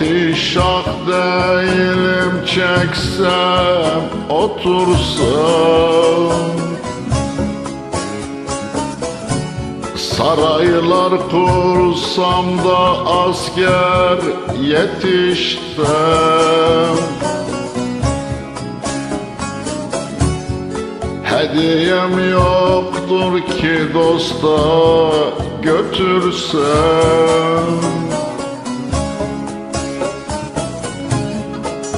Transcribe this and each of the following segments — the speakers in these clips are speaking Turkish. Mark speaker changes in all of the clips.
Speaker 1: Padişah değilim çeksem otursam. Saraylar kursam da asker yetişsem Hediyem yoktur ki dosta götürsem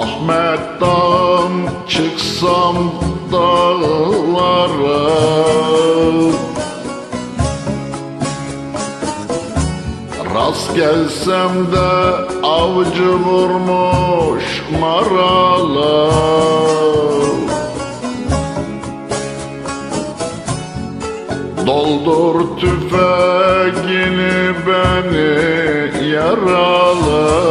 Speaker 1: Ahmet dağım çıksam dağlara. Rast gelsem de avcı vurmuş maralar Doldur tüfeğini beni yarala